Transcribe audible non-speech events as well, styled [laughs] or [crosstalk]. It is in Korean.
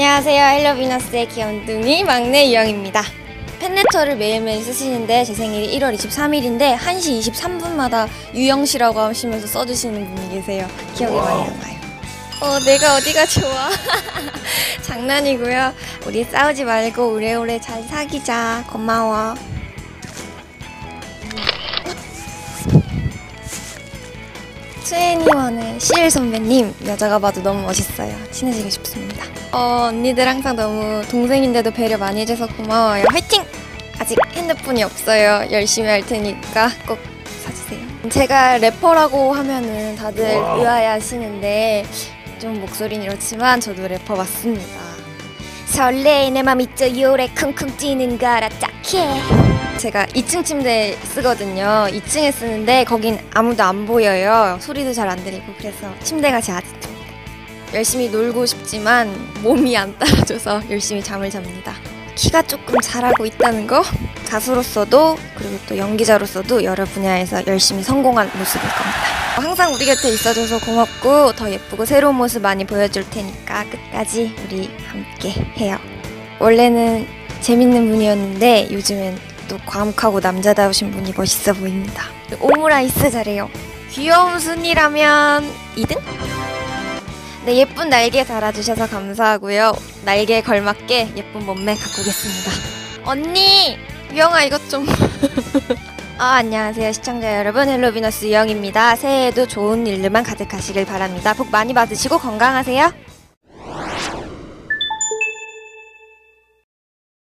안녕하세요. 헬로비너스의 귀염둥이 막내 유영입니다. 팬레터를 매일매일 쓰시는데 제 생일이 1월 23일인데 1시 23분마다 유영 씨라고 하시면서 써주시는 분이 계세요. 기억이 많이 남아요. 어, 내가 어디가 좋아? [laughs] 장난이고요. 우리 싸우지 말고 오래오래 잘 사귀자. 고마워. 트웬티원의 시일 선배님 여자가 봐도 너무 멋있어요. 친해지고 싶습니다. 어, 언니들 항상 너무 동생인데도 배려 많이 해줘서 고마워요. 화이팅! 아직 핸드폰이 없어요. 열심히 할 테니까 꼭 사주세요. 제가 래퍼라고 하면은 다들 의아해하시는데 좀 목소리는 이렇지만 저도 래퍼 맞습니다. 설레 내 맘이 쪼요래 쿵쿵 뛰는 거 알아 딱해 제가 2층 침대 쓰거든요. 2층에 쓰는데 거긴 아무도 안 보여요. 소리도 잘 안 들리고 그래서 침대가 제 아지트입니다 열심히 놀고 싶지만 몸이 안 따라줘서 열심히 잠을 잡니다. 키가 조금 자라고 있다는 거 가수로서도 그리고 또 연기자로서도 여러 분야에서 열심히 성공한 모습일 겁니다. 항상 우리 곁에 있어줘서 고맙고 더 예쁘고 새로운 모습 많이 보여줄 테니까 끝까지 우리 함께 해요. 원래는 재밌는 분이었는데 요즘엔 또 과묵하고 남자다우신 분이 멋있어 보입니다. 오므라이스 잘해요. 귀여운 순이라면 2등? 네, 예쁜 날개 달아주셔서 감사하고요. 날개에 걸맞게 예쁜 몸매 갖고 오겠습니다. 언니! 유영아 이것 좀... [laughs] 아, 안녕하세요 시청자 여러분 헬로비너스 유영입니다. 새해에도 좋은 일들만 가득하시길 바랍니다. 복 많이 받으시고 건강하세요.